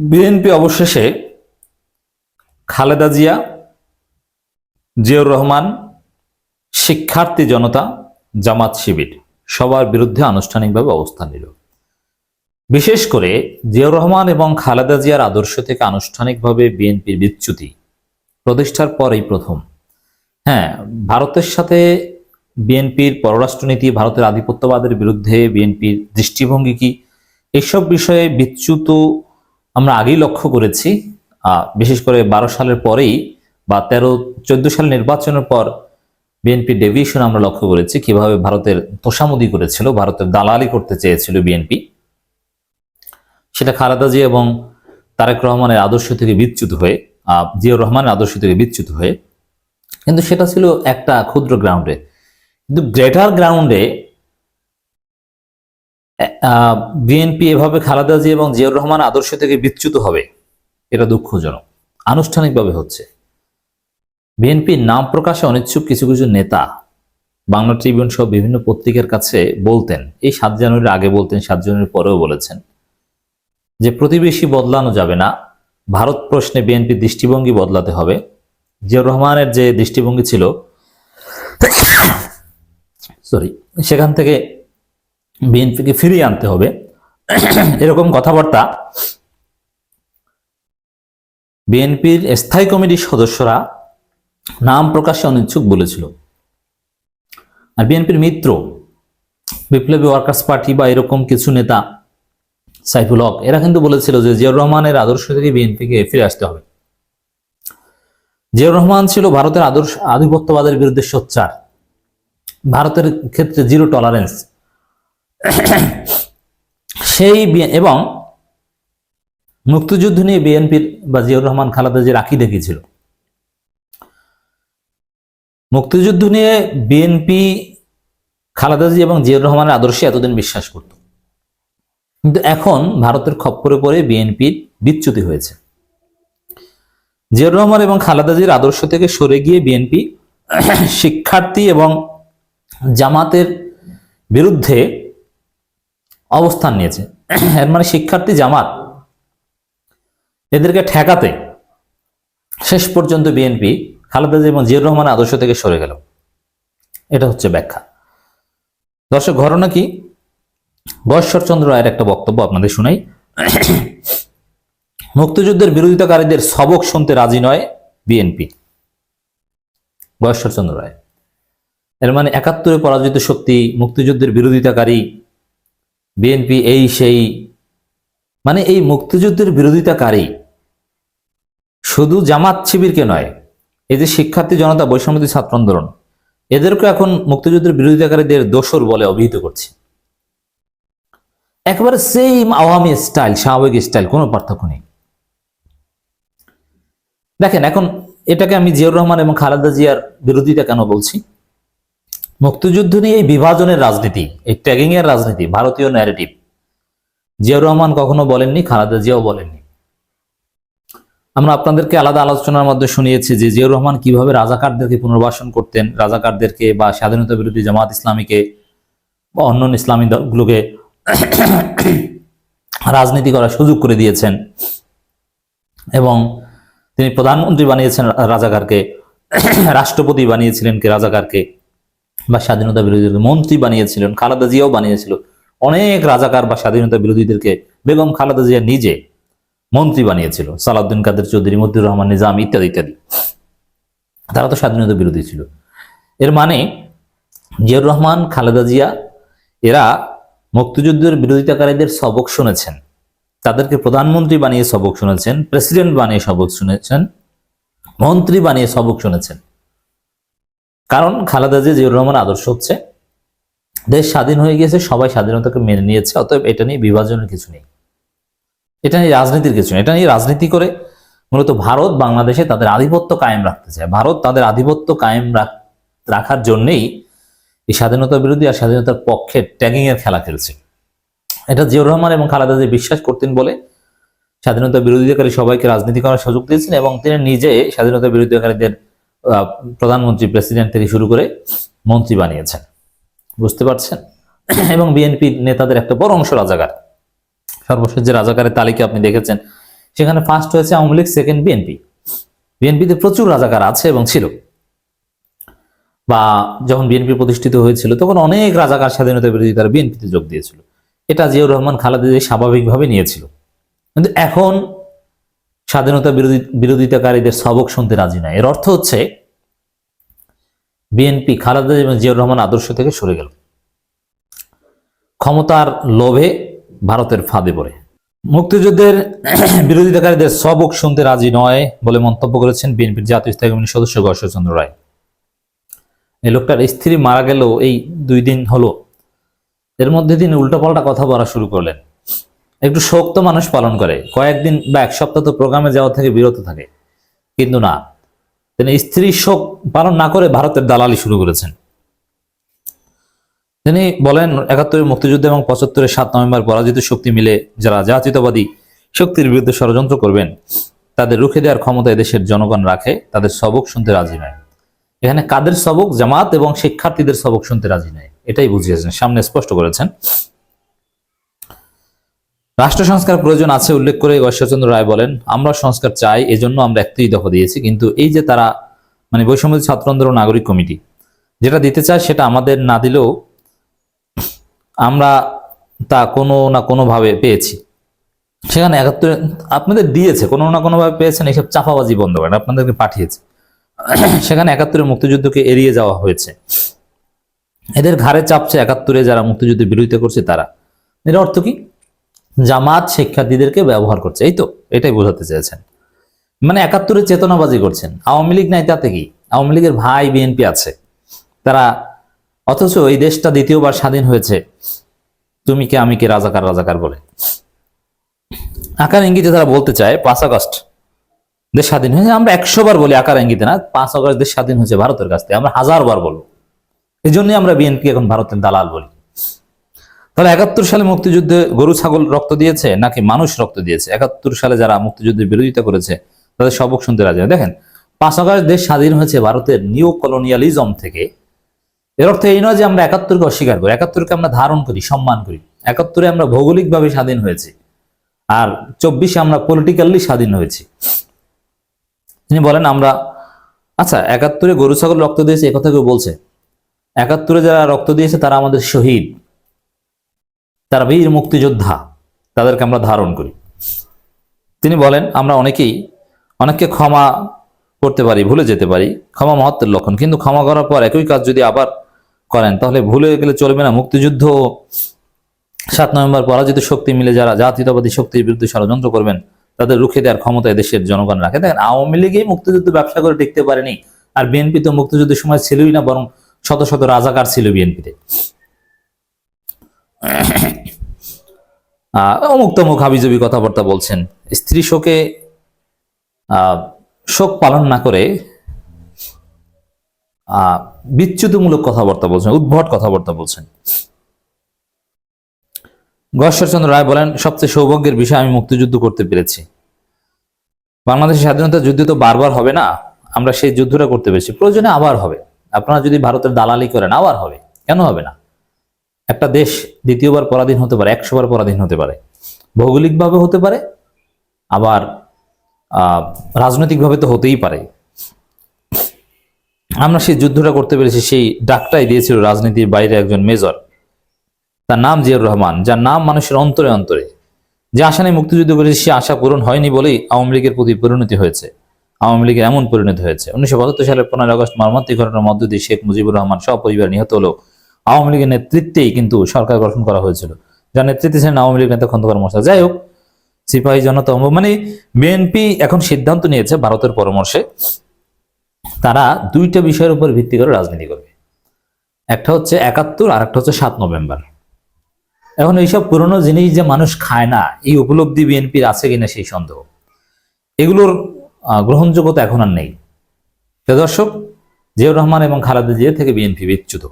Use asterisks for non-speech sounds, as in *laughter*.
BNP অবশেষে খালেদা জিয়া জিয়র রহমান, শিক্ষার্থী জনতা, জামাত শিবির সবার বিরুদ্ধে আনুষ্ঠানিকভাবে অবস্থান নিল। বিশেষ করে জিয়াউর রহমান এবং খালেদা জিয়ার আদর্শ থেকে আনুষ্ঠানিকভাবে বিএনপির বিচ্যুতি প্রতিষ্ঠার পরেই প্রথম। হ্যাঁ ভারতের সাথে বিএনপির পররাষ্ট্রনীতি, ভারতের আধিপত্যবাদের বিরুদ্ধে বিএনপির দৃষ্টিভঙ্গি কি? এসব বিষয়ে বিচ্যুত আমরা আগেই লক্ষ্য করেছি বিশেষ করে বারো সালের পরেই বা তেরো, চোদ্দ সাল নির্বাচনের পর বিএনপি ডেভিয়েশন আমরা লক্ষ্য করেছি, কীভাবে ভারতের তোষামুদি করেছিল, ভারতের দালালি করতে চেয়েছিল বিএনপি সেটা খালেদা জিয়া এবং তারেক রহমানের আদর্শ থেকে বিচ্যুত হয়ে জিয়াউর রহমানের আদর্শ থেকে বিচ্যুত হয়ে, কিন্তু সেটা ছিল একটা ক্ষুদ্র গ্রাউন্ডে কিন্তু গ্রেটার গ্রাউন্ডে বিএনপি এভাবে খালেদা জিয়া এবং জিয়াউর রহমান আদর্শ থেকে বিচ্যুত হবে, এটা দুঃখজনক। আনুষ্ঠানিকভাবে হচ্ছে। বিএনপির নাম প্রকাশে অনিচ্ছুক কিছু কিছু নেতা বাংলা ট্রিবিউন সহ বিভিন্ন পত্রিকার কাছে বলতেন, এই সাত জানুয়ারির আগে বলতেন, সাত জানুয়ারির পরেও বলেছেন, যে প্রতিবেশী বদলানো যাবে না, ভারত প্রশ্নে বিএনপির দৃষ্টিভঙ্গি বদলাতে হবে। জিয়াউর রহমানের যে দৃষ্টিভঙ্গি ছিল *coughs* সরি সেখান থেকে বিএনপিকে ফিরিয়ে আনতে হবে। এরকম কথাবার্তা বিএনপির স্থায়ী কমিটির সদস্যরা নাম প্রকাশে অনিচ্ছুক বলেছিল। আর বিএনপির মিত্র, বিপ্লবী ওয়ার্কার্স পার্টি বা এরকম কিছু নেতা সাইফুল হক, এরা কিন্তু বলেছিল যে জিয়াউর রহমানের আদর্শ থেকে বিএনপিকে ফিরে আসতে হবে। জিয়াউর রহমান ছিল ভারতের আদর্শ, আধিপত্যবাদের বিরুদ্ধে সোচ্চার। ভারতের ক্ষেত্রে জিরো টলারেন্স সেই এবং মুক্তিযুদ্ধ নিয়ে বিএনপির বা জিয়াউর রহমান, খালেদা জিয়ার আঁকি দেখিয়েছিল মুক্তিযুদ্ধ নিয়ে বিএনপি, খালেদা জিয়া এবং জিয়াউর রহমানের আদর্শে এতদিন বিশ্বাস করত। কিন্তু এখন ভারতের খপ্পরে পড়ে বিএনপির বিচ্যুতি হয়েছে। জিয়াউর রহমান এবং খালেদা জিয়ার আদর্শ থেকে সরে গিয়ে বিএনপি শিক্ষার্থী এবং জামাতের বিরুদ্ধে অবস্থান নিয়েছে। এর মানে শিক্ষার্থী জামাত এদেরকে ঠেকাতে শেষ পর্যন্ত বিএনপি খালেদা এবং জিয়াউর রহমানের আদর্শ থেকে সরে গেল। এটা হচ্ছে ব্যাখ্যা। দর্শক, ঘটনা কি? বয়শ্বর চন্দ্র রায়ের একটা বক্তব্য আপনাদের শুনাই। মুক্তিযুদ্ধের বিরোধিতাকারীদের সবক শুনতে রাজি নয় বিএনপি। বয়শ্বর চন্দ্র রায়। এর মানে একাত্তরে পরাজিত শক্তি মুক্তিযুদ্ধের বিরোধিতাকারী বিএনপি এই সেই মানে এই মুক্তিযুদ্ধের বিরোধিতাকারী শুধু জামাত শিবিরকে নয়, এই যে শিক্ষার্থী জনতা বৈষম্যদী ছাত্র আন্দোলন, এদেরকে এখন মুক্তিযুদ্ধের বিরোধিতাকারীদের দোসর বলে অভিহিত করছে। একেবারে সেম আওয়ামী স্টাইল স্বাভাবিক স্টাইল কোনো পার্থক্য নেই। দেখেন, এখন এটাকে আমি জিয়াউর রহমান এবং খালেদা জিয়ার বিরোধিতা কেন বলছি? মুক্তিযুদ্ধ নিয়ে এই বিভাজনের রাজনীতি, এই ট্যাগিং এর রাজনীতি, ভারতীয় ন্যারেটিভ জিয়াউর রহমান কখনো বলেননি, খালেদা জিয়াও বলেননি। আমরা আপনাদেরকে আলাদা আলোচনার মধ্যে শুনিয়েছি যে জিয়াউর রহমান কীভাবে রাজাকারদেরকে পুনর্বাসন করতেন, রাজাকারদেরকে বা স্বাধীনতা বিরোধী জামাত ইসলামীকে বা অন্য ইসলামী দলগুলোকে রাজনীতি করার সুযোগ করে দিয়েছেন এবং তিনি প্রধানমন্ত্রী বানিয়েছেন রাজাকারকে, রাষ্ট্রপতি বানিয়েছিলেন কে রাজাকারকে। বা স্বাধীনতা বিরোধীদের মন্ত্রী বানিয়েছিলেন, খালেদা জিয়াও বানিয়েছিল। অনেক রাজাকার বা স্বাধীনতা বিরোধীদেরকে বেগম খালেদা জিয়া নিজে মন্ত্রী বানিয়েছিল, সালাউদ্দিন কাদের চৌধুরী, মতিউর রহমান নিজাম ইত্যাদি ইত্যাদি। তারা তো স্বাধীনতা বিরোধী ছিল। এর মানে জিয়াউর রহমান, খালেদা জিয়া, এরা মুক্তিযুদ্ধের বিরোধিতাকারীদের সবক শুনেছেন। তাদেরকে প্রধানমন্ত্রী বানিয়ে সবক শুনেছেন, প্রেসিডেন্ট বানিয়ে সবক শুনেছেন, মন্ত্রী বানিয়ে সবক শুনেছেন। কারণ খালেদা জিয়া জিয়াউর রহমান আদর্শ হচ্ছে দেশ স্বাধীন হয়ে গিয়েছে সবাই স্বাধীনতাকে মেনে নিয়েছে অতএব এটা নিয়ে বিভাজনের কিছু নেই। এটা নিয়ে রাজনীতির কিছু নেই। এটা নিয়ে রাজনীতি করে মূলত ভারত বাংলাদেশে তাদের আধিপত্য কায়েম রাখতে চায়। ভারত তাদের আধিপত্য কায়েম রাখ- রাখার জন্যেই এই স্বাধীনতা বিরোধী আর স্বাধীনতার পক্ষে ট্যাগিং এর খেলা খেলছে। এটা জিয়াউর রহমান এবং খালেদা জিয়া বিশ্বাস করতেন বলে স্বাধীনতা বিরোধীকারী সবাইকে রাজনীতি করার সুযোগ দিয়েছেন এবং তিনি নিজে স্বাধীনতা বিরোধিতাকারীদের আহ, প্রধানমন্ত্রী, প্রেসিডেন্ট থেকে শুরু করে মন্ত্রী বানিয়েছেন। বুঝতে পারছেন? *clears throat* এবং বিএনপি নেতাদের একটা বড় অংশ রাজাকার। সর্বশেষ যে রাজাকারের তালিকা আপনি দেখেছেন, সেখানে ফার্স্ট হয়েছে আওয়ামী লীগ সেকেন্ড বিএনপি। বিএনপিতে প্রচুর রাজাকার আছে এবং ছিল। বা যখন বিএনপি প্রতিষ্ঠিত হয়েছিল, তখন অনেক রাজাকার স্বাধীনতা বিরোধী তারা বিএনপিতে যোগ দিয়েছিল। এটা জিয়াউর রহমান, খালেদা স্বাভাবিকভাবে নিয়েছিল। কিন্তু এখন স্বাধীনতা বিরোধী, বিরোধিতাকারীদের সবক শুনতে রাজি নয় এর অর্থ হচ্ছে, বিএনপি খালেদা এবং জিয়াউর রহমান আদর্শ থেকে সরে গেল। ক্ষমতার লোভে ভারতের ফাঁদে পড়ে। মুক্তিযুদ্ধের *clears throat* বিরোধিতাকারীদের সবক শুনতে রাজি নয় বলে মন্তব্য করেছেন বিএনপির জাতীয় স্থায়ী কমিটির সদস্য গর্ষচন্দ্র রায়। এই লোকটার স্ত্রী মারা গেল এই দুই দিন হলো। এর মধ্যে তিনি উল্টোপাল্টা কথা বলা শুরু করলেন। একটু শোক তো মানুষ পালন করে। কয়েকদিন বা এক সপ্তাহ তো প্রোগ্রামে যাওয়া থেকে বিরত থাকে। কিন্তু না, তিনি স্ত্রীর শোক পালন না করে ভারতের দালালি শুরু করেছেন। তিনি বলেন, একাত্তরের মুক্তিযুদ্ধ এবং পঁচাত্তরের সাত নভেম্বর পরাজিত শক্তি মিলে যারা জাতীয়তাবাদী শক্তির বিরুদ্ধে ষড়যন্ত্র করবেন, তাদের রুখে দেওয়ার ক্ষমতা এদেশের জনগণ রাখে, তাদের সবক শুনতে রাজি নয়। এখানে কাদের সবক? জামাত এবং শিক্ষার্থীদের সবক শুনতে রাজি নয়। এটাই বুঝিয়েছেন, সামনে স্পষ্ট করেছেন। রাষ্ট্র সংস্কার প্রয়োজন আছে উল্লেখ করে ঈশ্বরচন্দ্র রায় বলেন, আমরা সংস্কার চাই, এজন্য আমরা একটি দফা দিয়েছি, কিন্তু এই যে তারা মানে বৈষম্য ছাত্র আন্দোলন নাগরিক কমিটি, যেটা দিতে চায় সেটা আমাদের না দিলেও আমরা তা কোনো না কোনোভাবে পেয়েছি। সেখানে একাত্তরে, আপনাদের দিয়েছে, কোনো না কোনোভাবে পেয়েছেন এইসব চাপাবাজি বন্ধ করেন, আপনাদেরকে পাঠিয়েছে। সেখানে একাত্তরে মুক্তিযুদ্ধকে এড়িয়ে যাওয়া হয়েছে। এদের ঘাড়ে চাপছে একাত্তরে যারা মুক্তিযুদ্ধের বিরোধিতা করছে তারা। এর অর্থ কি? জামাত শিক্ষার্থীদেরকে ব্যবহার করছে। এই তো, এটাই বোঝাতে চেয়েছেন। মানে একাত্তরে চেতনাবাজি করছেন। আওয়ামী লীগ নাই, তাতে কি? আওয়ামী লীগের ভাই বিএনপি আছে। তারা অথচ এই দেশটা দ্বিতীয়বার স্বাধীন হয়েছে। তুমি কে, আমি কে, রাজাকার রাজাকার বলে। আকার ইঙ্গিতে তারা বলতে চায়, পাঁচ আগস্ট দেশ স্বাধীন হয়েছে। আমরা একশো বার বলি আকার ইঙ্গিতে না, পাঁচ আগস্ট দেশ স্বাধীন হয়েছে ভারতের কাছ থেকে। আমরা হাজার বার বলব। এই জন্যই আমরা বিএনপি এখন ভারতের দালাল বলি। তাহলে একাত্তর সালে মুক্তিযুদ্ধে গরু, ছাগল রক্ত দিয়েছে নাকি মানুষ রক্ত দিয়েছে? একাত্তর সালে যারা মুক্তিযুদ্ধের বিরোধিতা করেছে, তাদের সবক শুনতে রাজি দেখেন, পাঁচ আগস্ট দেশ স্বাধীন হয়েছে ভারতের নিউ কলোনিয়ালিজম থেকে। এর অর্থ এই নয় যে আমরা একাত্তরকে অস্বীকার করি, একাত্তরকে আমরা ধারণ করি, সম্মান করি। একাত্তরে আমরা ভৌগোলিকভাবে স্বাধীন হয়েছি আর চব্বিশে আমরা পলিটিক্যালি স্বাধীন হয়েছি। তিনি বলেন, আমরা আচ্ছা একাত্তরে গরু, ছাগল রক্ত দিয়েছে একথা কেউ বলছে? একাত্তরে যারা রক্ত দিয়েছে, তারা আমাদের শহীদ। তারা বীর মুক্তিযোদ্ধা, তাদেরকে আমরা ধারণ করি। তিনি বলেন, আমরা অনেকেই অনেককে ক্ষমা করতে পারি, ভুলে যেতে পারি, ক্ষমা মহত্বের লক্ষণ। কিন্তু ক্ষমা করার পর একই কাজ যদি আবার করেন, তাহলে ভুলে গেলে চলবে না। মুক্তিযুদ্ধ সাত নভেম্বর পরাজিত শক্তি মিলে যারা জাতীয়তাবাদী শক্তির বিরুদ্ধে ষড়যন্ত্র করবেন, তাদের রুখে দেওয়ার ক্ষমতা দেশের জনগণ রাখে। দেখেন, আওয়ামী লীগই মুক্তিযুদ্ধ ব্যবসা করে টিকতে পারেনি, আর বিএনপি তো মুক্তিযুদ্ধের সময় ছিলই না, বরং শত শত রাজাকার ছিল বিএনপিতে। অমুক তমুক হাবিজবি কথাবার্তা বলছেন। স্ত্রী শোকে শোক পালন না করে বিচ্যুতিমূলক কথাবার্তা বলছেন, উদ্ভট কথাবার্তা বলছেন। গশ্বরচন্দ্র রায় বলেন, সবচেয়ে সৌভাগ্যের বিষয় আমি মুক্তিযুদ্ধ করতে পেরেছি। বাংলাদেশের স্বাধীনতা যুদ্ধ তো বারবার হবে না, আমরা সেই যুদ্ধটা করতে পেরেছি। প্রয়োজনে আবার হবে। আপনারা যদি ভারতের দালালি করেন, আবার হবে। কেন হবে না? একটা দেশ দ্বিতীয়বার পরাধীন হতে পারে, একশোবার পরাধীন হতে পারে। ভৌগোলিকভাবে হতে পারে, আবার রাজনৈতিকভাবে তো হতেই পারে। আমরা সেই যুদ্ধটা করতে পেরেছি, সেই ডাকটাই দিয়েছিল রাজনীতির বাইরে একজন মেজর। তার নাম জিয়াউর রহমান, যার নাম মানুষের অন্তরে অন্তরে। যে আশা নিয়ে মুক্তিযুদ্ধ করেছে, সে আশা পূরণ হয়নি বলেই আওয়ামী লীগের প্রতি পরিণতি হয়েছে। আওয়ামী লীগের এমন পরিণতি হয়েছে। উনিশশো বাহাত্তর সালের পনেরোই আগস্ট মর্মান্তিক ঘটনার মধ্য দিয়ে শেখ মুজিবুর রহমান সপরিবার নিহত হলেও আওয়ামী লীগের নেতৃত্বেই কিন্তু সরকার গঠন করা হয়েছিল। যার নেতৃত্বে ছিলেন আওয়ামী লীগ নেতা খন্দকার মোর্চা যাই হোক, সিপাহী জনতা মানে বিএনপি এখন সিদ্ধান্ত নিয়েছে ভারতের পরামর্শে তারা দুইটা বিষয়ের উপর ভিত্তি করে রাজনীতি করবে। একটা হচ্ছে একাত্তর আর একটা হচ্ছে সাত নভেম্বর। এখন এইসব পুরনো জিনিস যে মানুষ খায় না, এই উপলব্ধি বিএনপির আছে কিনা সেই সন্দেহ। এগুলোর গ্রহণযোগ্যতা এখন আর নেই। দর্শক, জিয়াউর রহমান এবং খালেদা জিয়া থেকে বিএনপি বিচ্যুত।